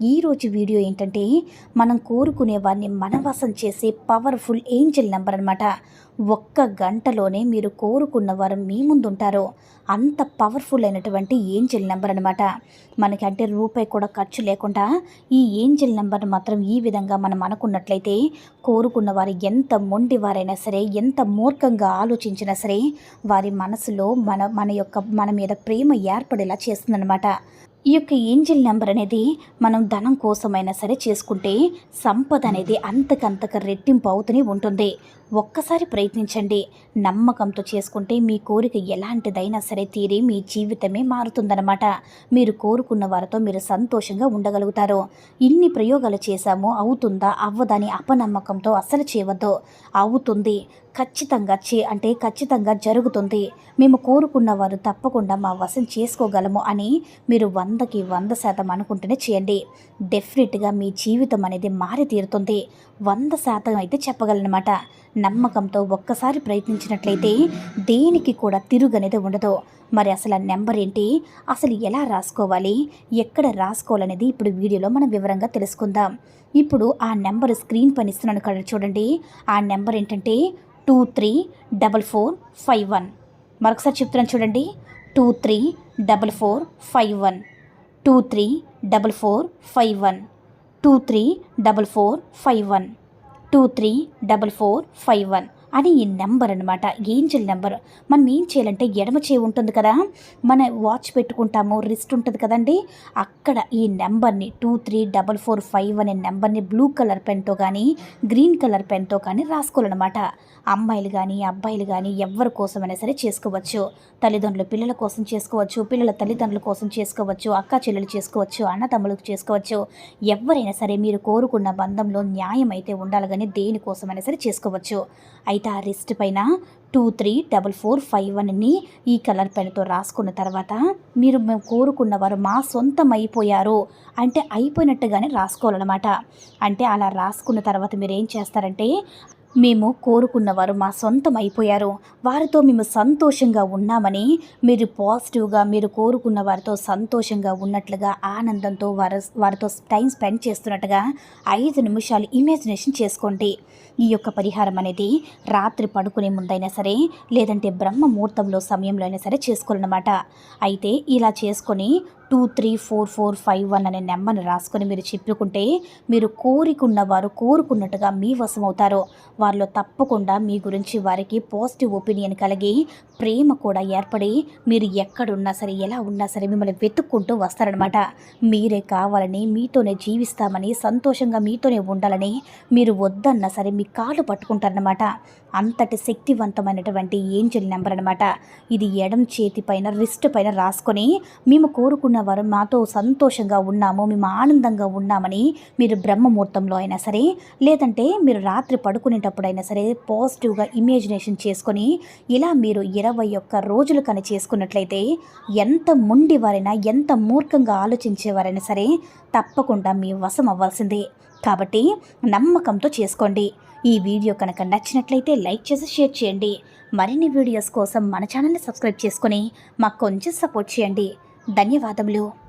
ఈరోజు వీడియో ఏంటంటే మనం కోరుకునే వారిని మనవసం చేసే పవర్ఫుల్ ఏంజల్ నెంబర్ అనమాట ఒక్క గంటలోనే మీరు కోరుకున్న వారు మీ ముందుంటారు. అంత పవర్ఫుల్ అయినటువంటి ఏంజల్ నెంబర్ అనమాట మనకి అంటే రూపాయి కూడా ఖర్చు లేకుండా ఈ ఏంజల్ నెంబర్ మాత్రం ఈ విధంగా మనం అనుకున్నట్లయితే కోరుకున్న వారు ఎంత మొండి వారైనా సరే ఎంత మూర్ఖంగా ఆలోచించినా సరే వారి మనసులో మన మన యొక్క మన మీద ప్రేమ ఏర్పడేలా చేస్తుందన్నమాట. ఈ యొక్క ఏంజిల్ నెంబర్ అనేది మనం ధనం కోసమైనా సరే చేసుకుంటే సంపద అనేది అంతకంతక రెట్టింపు అవుతూనే ఉంటుంది. ఒక్కసారి ప్రయత్నించండి. నమ్మకంతో చేసుకుంటే మీ కోరిక ఎలాంటిదైనా సరే తీరి మీ జీవితమే మారుతుందన్నమాట. మీరు కోరుకున్న వారితో మీరు సంతోషంగా ఉండగలుగుతారు. ఇన్ని ప్రయోగాలు చేశాము అవుతుందా? అవ్వదని అపనమ్మకంతో అస్సలు చేయవద్దు. అవుతుంది. ఖచ్చితంగా చే అంటే ఖచ్చితంగా జరుగుతుంది. మేము కోరుకున్న వారు తప్పకుండా మా వశం చేసుకోగలము అని మీరు వందకి వంద శాతం అనుకుంటేనే చేయండి. డెఫినెట్గా మీ జీవితం అనేది మారి తీరుతుంది వంద శాతం అయితే చెప్పగలనమాట నమ్మకంతో ఒక్కసారి ప్రయత్నించినట్లయితే దేనికి కూడా తిరుగు అనేది ఉండదు. మరి అసలు ఆ నెంబర్ ఏంటి? అసలు ఎలా రాసుకోవాలి? ఎక్కడ రాసుకోవాలనేది ఇప్పుడు వీడియోలో మనం వివరంగా తెలుసుకుందాం. ఇప్పుడు ఆ నెంబర్ స్క్రీన్ పైన ఇస్తున్నాను కదా చూడండి. ఆ నెంబర్ ఏంటంటే two three double four five one. మరొకసారి చెప్తున్నాను చూడండి. Two three double four five one. Two three double four five one. Two three double four five one. Two three double four five one అని ఈ number అనమాట Angel number. మనం ఏం చేయాలంటే ఎడమ చేయి ఉంటుంది కదా మన వాచ్ పెట్టుకుంటాము రిస్ట్ ఉంటుంది కదండి. అక్కడ ఈ నెంబర్ని two three double four five అనే నెంబర్ని బ్లూ కలర్ పెన్తో కానీ గ్రీన్ కలర్ పెన్తో కానీ రాసుకోవాలన్నమాట. అమ్మాయిలు కానీ అబ్బాయిలు కానీ ఎవరి కోసమైనా సరే చేసుకోవచ్చు. తల్లిదండ్రులు పిల్లల కోసం చేసుకోవచ్చు పిల్లల తల్లిదండ్రుల కోసం చేసుకోవచ్చు అక్క చెల్లెలు చేసుకోవచ్చు అన్నతమ్ములకు చేసుకోవచ్చు. ఎవరైనా సరే మీరు కోరుకున్న బంధంలో న్యాయం అయితే ఉండాలి కానీ దేనికోసమైనా సరే చేసుకోవచ్చు. అయితే ఆ రిస్ట్ పైన two three double four five వన్ని ఈ కలర్ పెన్తో రాసుకున్న తర్వాత మీరు మేము కోరుకున్న వారు మా సొంతం అయిపోయారు. అంటే అయిపోయినట్టుగానే రాసుకోవాలన్నమాట. అంటే అలా రాసుకున్న తర్వాత మీరు ఏం చేస్తారంటే మేము కోరుకున్నవారు మా సొంతం అయిపోయారు. వారితో మేము సంతోషంగా ఉన్నామని మీరు పాజిటివ్గా మీరు కోరుకున్న వారితో సంతోషంగా ఉన్నట్లుగా ఆనందంతో వారి వారితో టైం స్పెండ్ చేస్తున్నట్టుగా ఐదు నిమిషాలు ఇమాజినేషన్ చేసుకోండి. ఈ యొక్క పరిహారం అనేది రాత్రి పడుకునే ముందైనా సరే లేదంటే బ్రహ్మ ముహూర్తంలో సమయంలో అయినా సరే చేసుకోవాలన్నమాట. అయితే ఇలా చేసుకొని two three four four five one అనే నెంబర్ని రాసుకొని మీరు చెప్పుకుంటే మీరు కోరికున్న వారు కోరుకున్నట్టుగా మీ వశమవుతారు వారిలో తప్పకుండా మీ గురించి వారికి పాజిటివ్ ఒపీనియన్ కలిగి ప్రేమ కూడా ఏర్పడి మీరు ఎక్కడున్నా సరే ఎలా ఉన్నా సరే మిమ్మల్ని వెతుక్కుంటూ వస్తారనమాట మీరే కావాలని మీతోనే జీవిస్తామని సంతోషంగా మీతోనే ఉండాలని మీరు వద్దన్నా సరే మీ కాళ్ళు పట్టుకుంటారనమాట అంతటి శక్తివంతమైనటువంటి ఏంజల్ నెంబర్ అనమాట ఇది ఎడం చేతి పైన రిస్ట్ పైన రాసుకొని మేము కోరుకున్న వారు మాతో సంతోషంగా ఉన్నాము మేము ఆనందంగా ఉన్నామని మీరు బ్రహ్మముహూర్తంలో అయినా సరే లేదంటే మీరు రాత్రి పడుకునేటప్పుడైనా సరే పాజిటివ్గా ఇమేజినేషన్ చేసుకొని ఇలా మీరు ఇరవై ఒక్క రోజులు కానీ చేసుకున్నట్లయితే ఎంత ముండి వారైనా ఎంత మూర్ఖంగా ఆలోచించేవారైనా సరే తప్పకుండా మీ వశం అవ్వాల్సిందే. కాబట్టి నమ్మకంతో చేసుకోండి. ఈ వీడియో కనుక నచ్చినట్లయితే లైక్ చేసి షేర్ చేయండి. మరిన్ని వీడియోస్ కోసం మన ఛానల్ని సబ్స్క్రైబ్ చేసుకొని మాకు కొంచెం సపోర్ట్ చేయండి. ధన్యవాదములు.